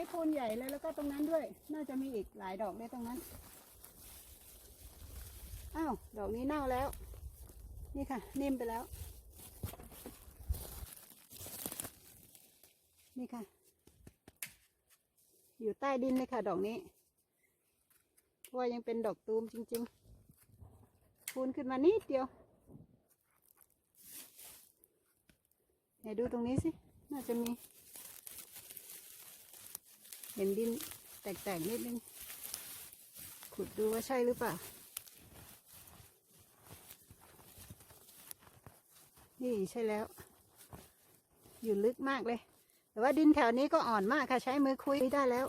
นี้พูนใหญ่เลยแล้วก็ตรงนั้นด้วย น่าจะมีอีกหลายดอกเลยตรงนั้น อ้าว ดอกนี้เน่าแล้ว นี่ค่ะ นิ่มไปแล้ว นี่ค่ะ อยู่ใต้ดินเลยค่ะดอกนี้พว่ายังเป็นดอกตูมจริงๆพูนขึ้นมานิดเดียวไหนดูตรงนี้สิ น่าจะมี เห็นดินแตกๆนิดนึง ขุดดูว่าใช่หรือเปล่า นี่ใช่แล้ว อยู่ลึกมากเลย แต่ว่าดินแถวนี้ก็อ่อนมากค่ะ ใช้มือคุยได้แล้ว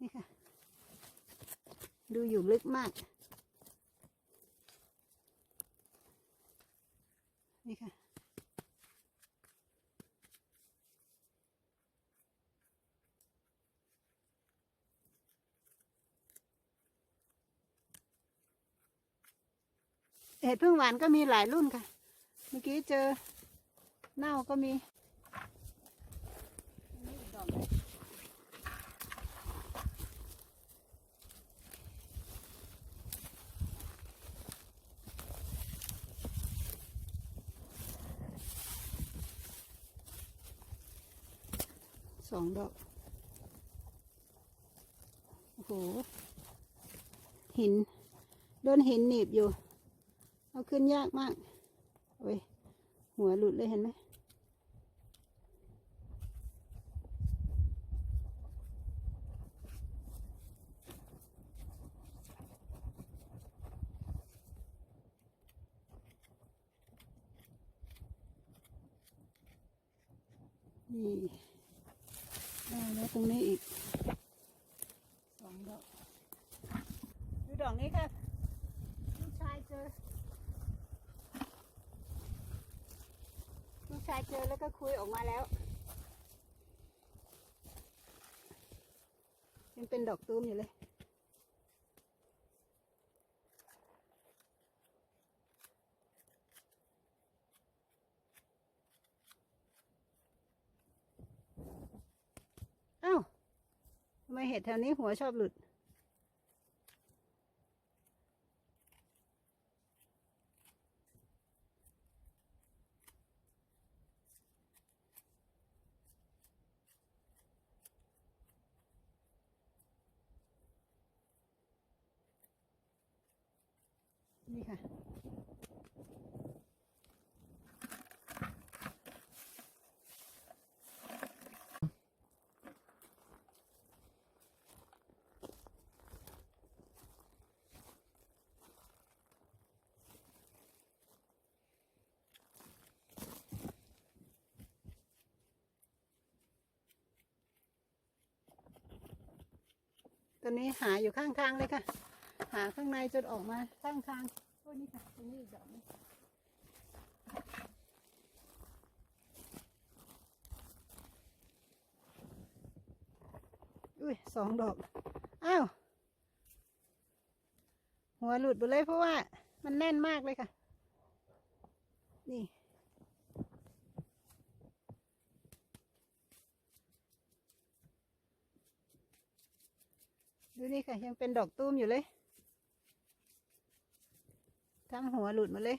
นี่ค่ะ ดูอยู่ลึกมาก ห็ดพึ่งหวานก็มีหลายรุ่นค่ะ เมื่อกี้เจอเน่าก็มีสองดอก โอ้โห หิน โดนหินหนีบอยู่ ขึ้นยากมากโอ้ยหัวหลุดเลยเห็นไหมนี่ได้แล้วตรงนี้อีกสองดอก ดูดอกนี้ค่ะ ลูกชายเจอ ลูก ชายเจอแล้วก็คุยออกมาแล้วยังเป็นดอกตูมอยู่เลยเอ้าทำไมเห็ดแถวนี้หัวชอบหลุด นี่ค่ะตอนนี้หาอยู่ข้างทางเลยค่ะ หาข้างในจนออกมาข้างทาง ยนี่ค่ะตรงนี้อีกดอกนึงอุ้ยสองดอก อ้าว หัวหลุดไปเลยเพราะว่ามันแน่นมากเลยค่ะ นี่ ดูนี่ค่ะ ยังเป็นดอกตุ้มอยู่เลย ทำหัวหลุดมาเลย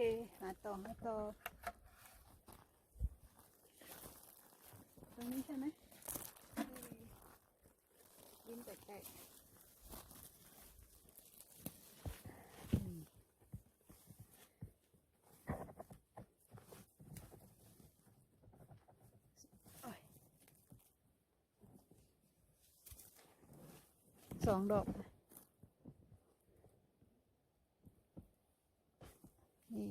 หาต่อหาต่อตรงนี้ใช่ไหมดินแตกๆสองดอก นี่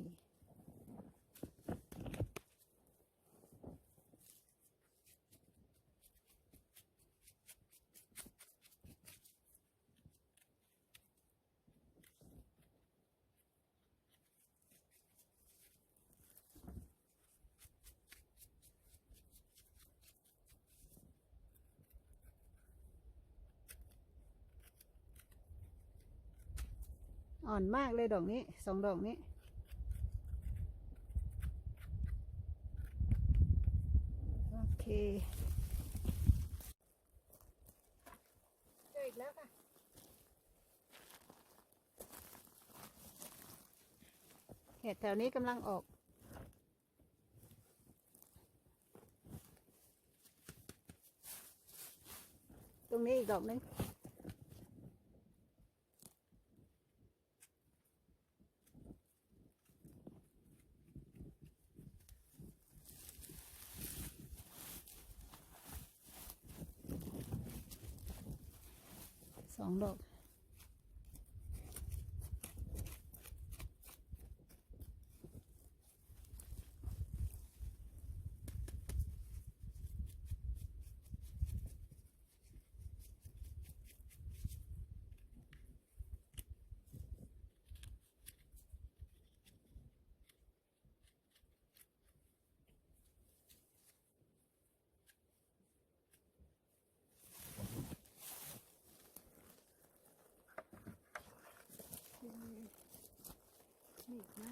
อ่อนมากเลยดอกนี้สองดอกนี้ โอเคเจออีกแล้วค่ะ เห็ดแถวนี้กำลังออกตรงนี้อีกดอกหนึง สองดอก มี อีกไหม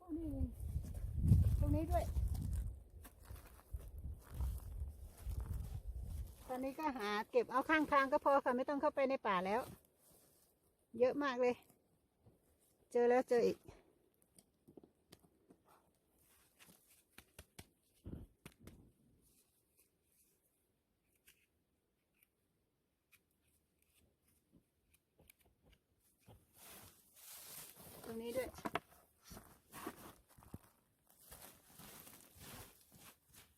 ตรงนี้ตรงนี้ด้วย ตอนนี้ก็หาเก็บเอาข้างทางก็พอค่ะ ไม่ต้องเข้าไปในป่าแล้ว เยอะมากเลย เจอแล้วเจออีก ตรงนี้ด้วย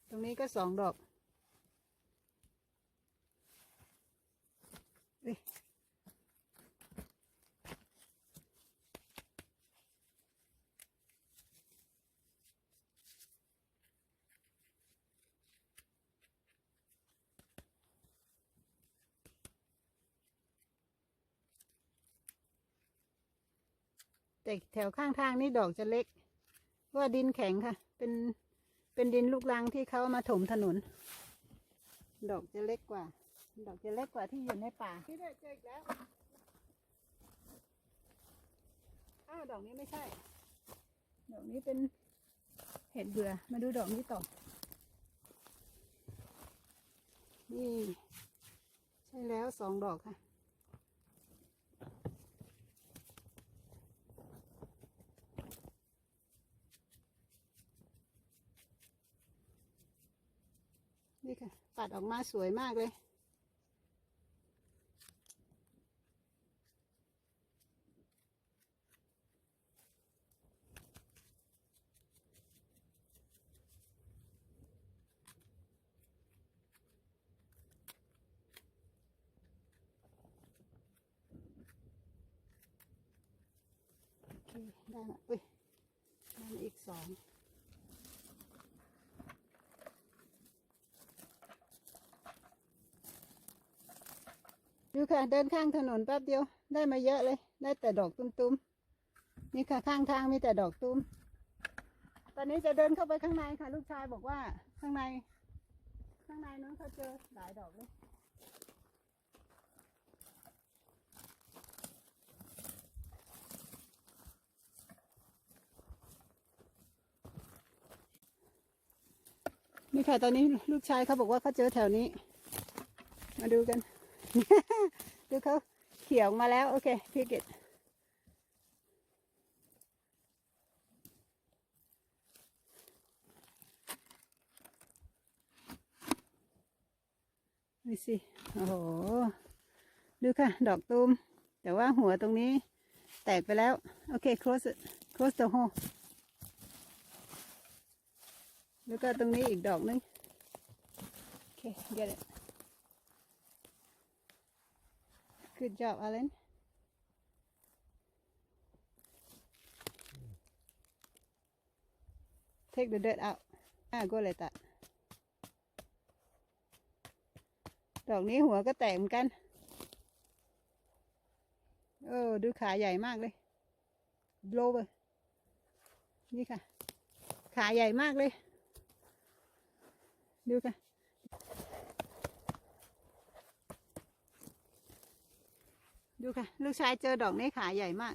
ตรงนี้ก็สองดอกเอ้ยแต่แถวข้างทางนี่ดอกจะเล็กเพราะว่าดินแข็งค่ะ เป็น เป็นดินลูกรังที่เขามาถมถนน ดอกจะเล็กกว่า ดอกจะเล็กกว่าที่อยู่ในป่าที่เด็เจออีกแล้วอ้าวดอกนี้ไม่ใช่ ดอกนี้เป็นเห็ดเบื่อ มาดูดอกนี้ต่อ นี่ ใช่แล้วสองดอกค่ะ นี่ค่ะ ปัดออกมาสวยมากเลย โอเค ได้ละอุ้ยได้มาอีกสอง ดูค่ะ เดินข้างถนนแป๊บเดียว ได้มาเยอะเลย ได้แต่ดอกตุ้มๆ นี่ค่ะข้างทางมีแต่ดอกตุ้ม ตอนนี้จะเดินเข้าไปข้างในค่ะ ลูกชายบอกว่าข้างใน ข้างในนั้นเขาเจอหลายดอกเลยนี่ค่ะตอนนี้ลูกชายเขาบอกว่าเขาเจอแถวนี้ มาดูกัน ดูเขาเขียออกมาแล้ว โอเคพี่เกตดูสิ โอ้โห ดูค่ะ ดอกตูม แต่ว่าหัวตรงนี้แตกไปแล้ว โอเค close it close the hole แล้วก็ตรงนี้อีกดอกนึง โอเค get it Good job, Alan. Take the dirt out. Ah, go like that. ดอกนี้หัวก็แตกเหมือนกัน เออ ดูขาใหญ่มากเลย โลเลยนี่ค่ะ ขาใหญ่มากเลย ดูค่ะ ดูค่ะ ลูกชายเจอดอกนี้ขาใหญ่มาก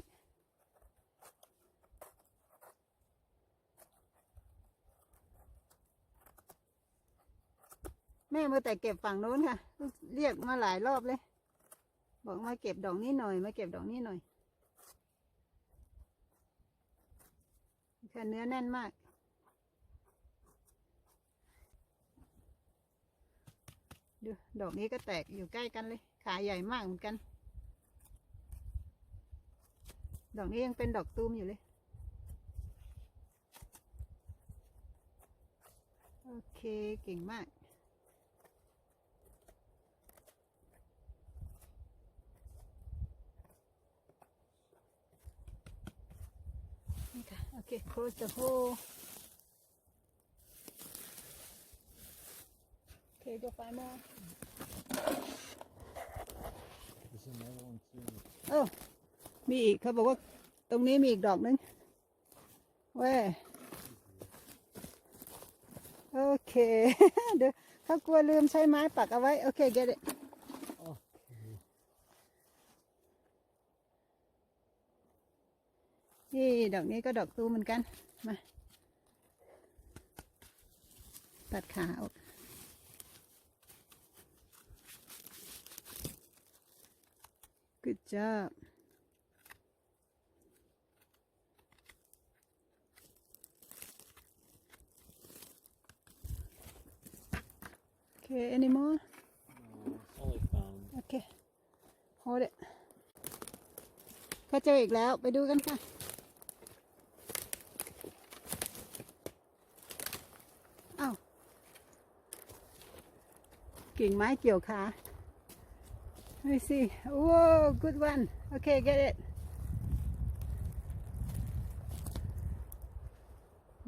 แม่มาแต่เก็บฝั่งโน้นค่ะ เรียกมาหลายรอบเลย บอกมาเก็บดอกนี้หน่อย มาเก็บดอกนี้หน่อยค่ะเนื้อแน่นมาก ดู ดอกนี้ก็แตกอยู่ใกล้กันเลย ขาใหญ่มากเหมือนกัน ดอกนี้ยังเป็นดอกตูมอยู่เลย โอเคเก่งมาก นี่ค่ะ โอเค close the hole โอเค go find more There's another one too. เออ มีอีกเขาบอกว่า ตรงนี้มีอีกดอกนึงเว้ยโอเค เดี๋ยวเขากลัวลืมใช้ไม้ปักเอาไว้ โอเค get it นี่ดอกนี้ก็ดอกตูมเหมือนกัน มา ตัดขาออก good job โอ เค any more No, that's all I found. โอเค hold it เขาเจออีกแล้วไปดูกันค่ะ อ้าว กิ่งไม้เกี่ยวขาไม่สิโอ้ good one โอเค get it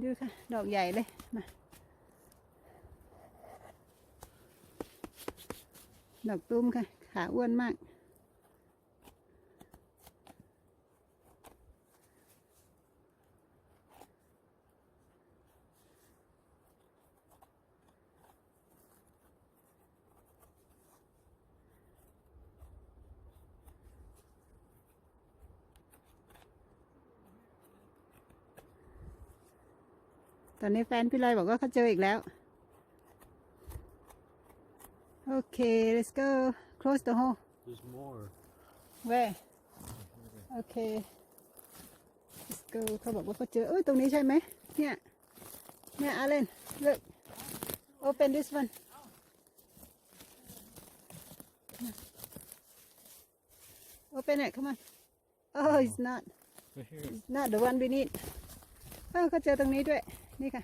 ดูค่ะ ดอกใหญ่เลย มา ดอกตุ้มค่ะ ขาอ้วนมาก ตอนนี้แฟนพี่ลอยบอกว่าเขาเจออีกแล้ว โอเค let's go close the hole There's more. where โอเค let's go เขาบอกว่าเขาเจอ เอ้ย ตรงนี้ใช่ไหม เนี่ย เนี่ยอาเลน look open this one open it come on oh it's not Right here. It's not the one we need เออเขาเจอตรงนี้ด้วย นี่ค่ะ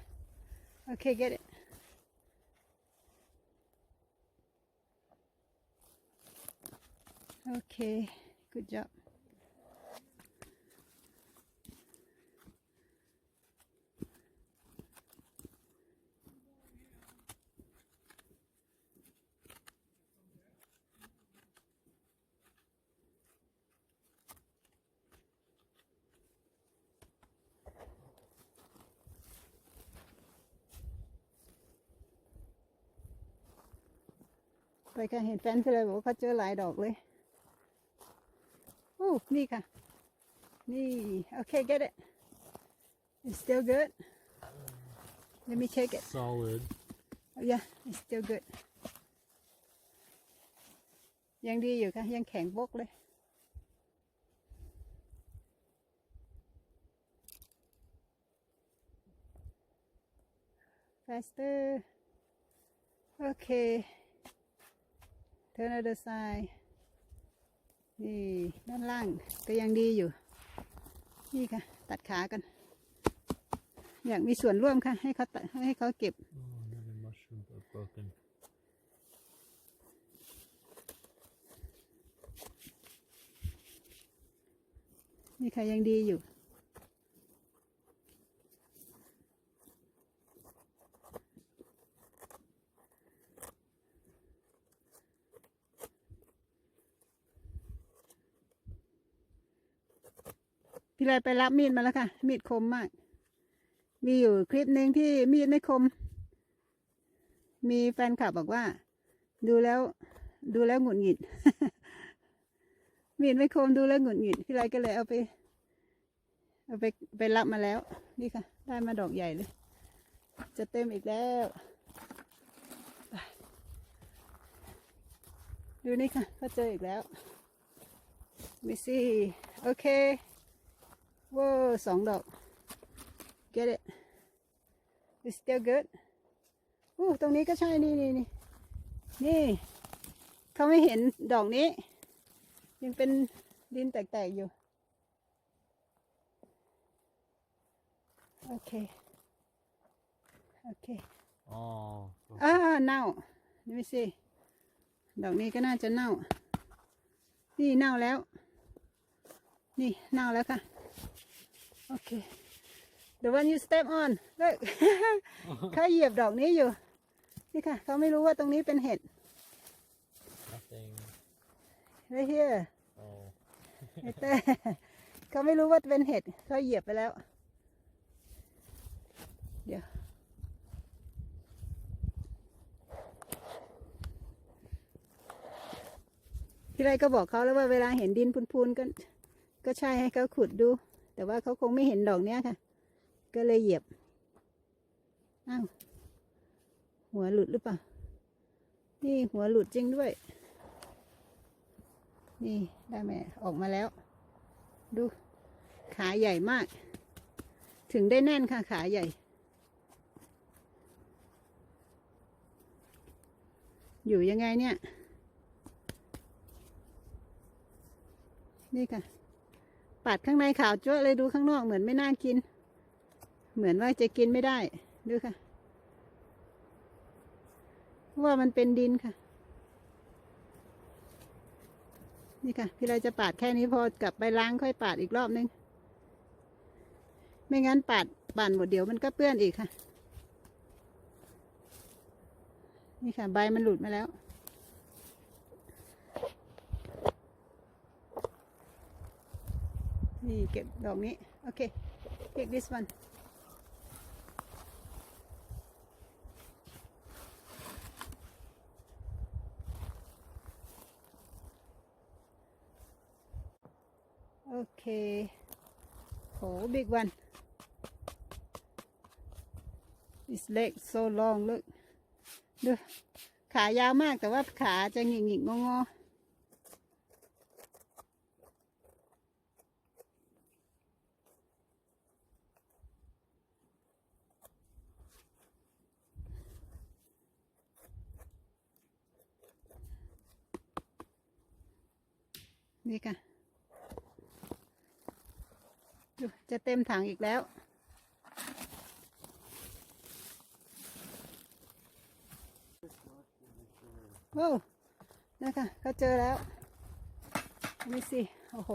โอเค get it โอเค good job ไปค่ะเห็นแฟนพี่เลยบอกว่าเขาเจอหลายดอกเลยโอ้ นี่ค่ะ นี่โอเค get it it's still good let me check it Solid. oh yeah it's still good ยังดีอยู่ค่ะ ยังแข็งบกเลย faster โอเค turn other side นี่ด้านล่างก็ยังดีอยู่ นี่ค่ะ ตัดขากัน อยากมีส่วนร่วมค่ะ ให้เขาตัดให้เขาเก็บ Oh, another mushroom but broken. นี่ค่ะยังดีอยู่ พี่เลยไปรับมีดมาแล้วค่ะ มีดคมมาก มีอยู่คลิปหนึ่งที่มีดไม่คม มีแฟนคลับบอกว่า ดูแล้ว ดูแล้วหงุดหงิด มีดไม่คมดูแล้วหงุดหงิด พี่ไรก็เลยเอาไป เอาไปไปรับมาแล้ว นี่ค่ะ ได้มาดอกใหญ่เลย จะเต็มอีกแล้ว ดูนี่ค่ะ ก็เจออีกแล้วมิซี่โอเค ว้าวสองดอก get it it's still good อู้ตรงนี้ก็ใช่นี่นี่นี่นี่เขาไม่เห็นดอกนี้ ยังเป็นดินแตกๆอยู่ โอเค โอเค Oh, so อ่าเน่านี่ไม่สิดอกนี้ก็น่าจะเน่า นี่เน่าแล้ว นี่เน่าแล้วค่ะ โอเค the one you step on look เขาเหยียบดอกนี้อยู่ นี่ค่ะ เขาไม่รู้ว่าตรงนี้เป็นเห็ด nothing. right here Oh, ไอเต้เขาไม่รู้ว่าเป็นเห็ด เขาเหยียบไปแล้ว เดี๋ยวพี่ไรก็บอกเขาแล้วว่าเวลาเห็นดินพูนๆก็ ก็ใช่ให้เขาขุดดู แต่ว่าเขาคงไม่เห็นดอกเนี้ยค่ะ ก็เลยเหยียบ อ้าว หัวหลุดหรือเปล่า นี่หัวหลุดจริงด้วย นี่ได้ไหมออกมาแล้ว ดู ขาใหญ่มาก ถึงได้แน่นค่ะ ขาใหญ่ อยู่ยังไงเนี่ย นี่ค่ะ ปัดข้างในขาวจ้วเลยดูข้างนอกเหมือนไม่น่ากิน เหมือนว่าจะกินไม่ได้ ดูค่ะเพราะว่ามันเป็นดินค่ะ นี่ค่ะ พี่เราจะปาดแค่นี้พอกลับไปล้างค่อยปาดอีกรอบนึง ไม่งั้นปาดปั่นหมดเดี๋ยวมันก็เปื้อนอีกค่ะ นี่ค่ะ ใบมันหลุดมาแล้ว นี่เก็บดอกนี้ โอเค take this one โอเคโห big one this leg so long look ดูขายาวมากแต่ว่าขาจะหงิกหงิกงอนี่ค่ะ ดูจะเต็มถังอีกแล้ว โอ้นะคะเขาเจอแล้วนี่สิ โอ้โห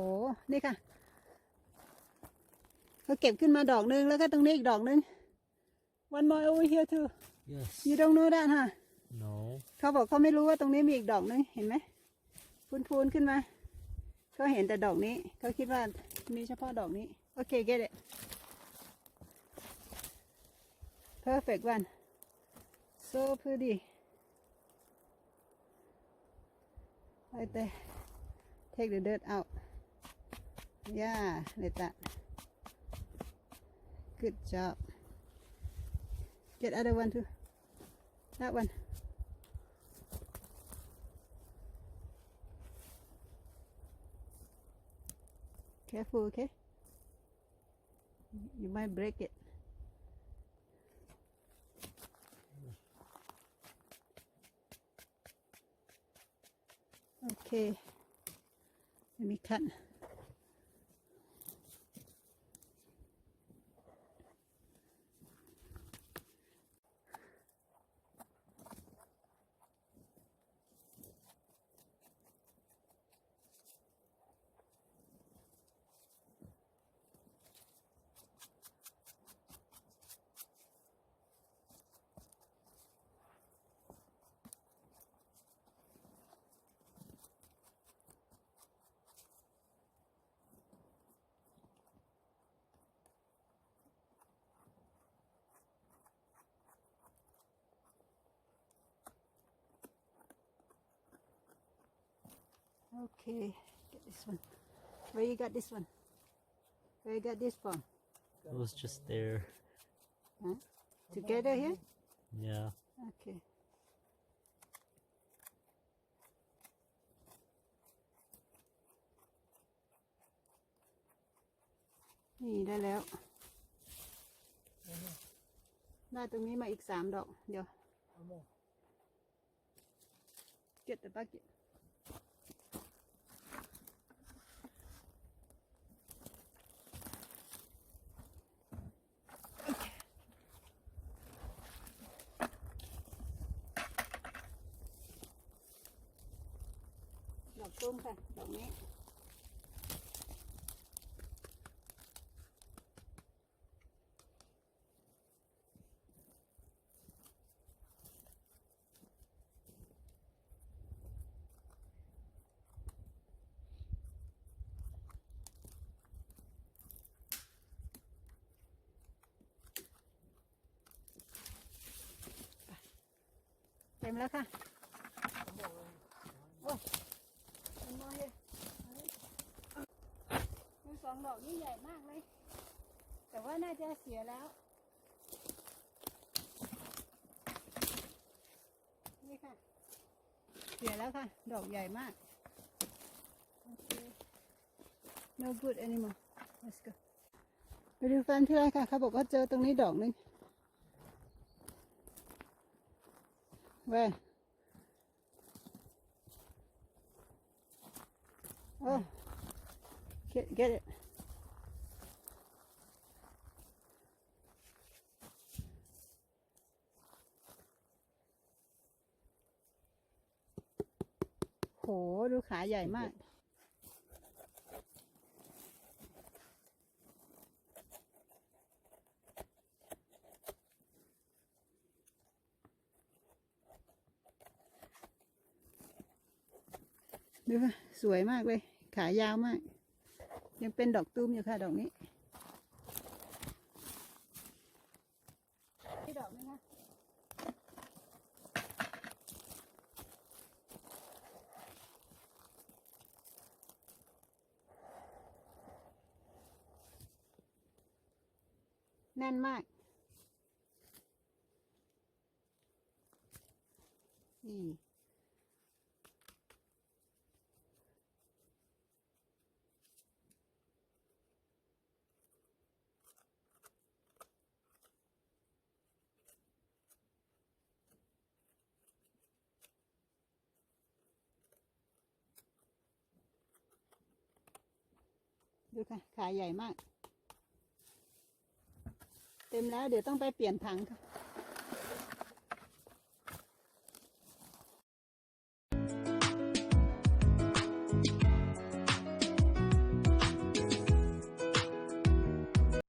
นี่ค่ะเขาเก็บขึ้นมาดอกนึง แล้วก็ตรงนี้อีกดอกนึง one more over here too yes. you don't know that ฮะ No. เขาบอกเขาไม่รู้ว่าตรงนี้มีอีกดอกนึง เห็นไหมพูนๆขึ้นมาเขาเห็นแต่ดอกนี้ เขาคิดว่ามีเฉพาะดอกนี้ Okay, get it. Perfect one. So pretty. Right there. Take the dirt out. Yeah, like that. Good job. Get other one too. That one. Careful, okay? You might break it. Okay. Let me cut okay get This one. Where you got this one? Where you got this from? It was just there. Together here? Yeah. Okay. นี่ได้แล้ว ได้ตรงนี้มาอีกสามดอก เดี๋ยว Get the bucket. ด ต็มแล้วค่ะโอ้ยมันน้อยเลยมีสองดอกนี่ใหญ่มากเลย แต่ว่าน่าจะเสียแล้ว นี่ค่ะ เสียแล้วค่ะ ดอกใหญ่มาก โอเค no good anymore let's go ไปดูแฟนที่ไรค่ะเขาบอกว่าเจอตรงนี้ดอกนึง Where? Oh, get get it. โห ดูขาใหญ่มาก ดูค่ะ สวยมากเลย ขายาวมาก ยังเป็นดอกตูมอยู่ค่ะ ดอกนี้นี่ดอกนี้นะแน่นมาก นี่ ค่ะ ขาใหญ่มาก เต็มแล้วเดี๋ยวต้องไปเปลี่ยนถังค่ะ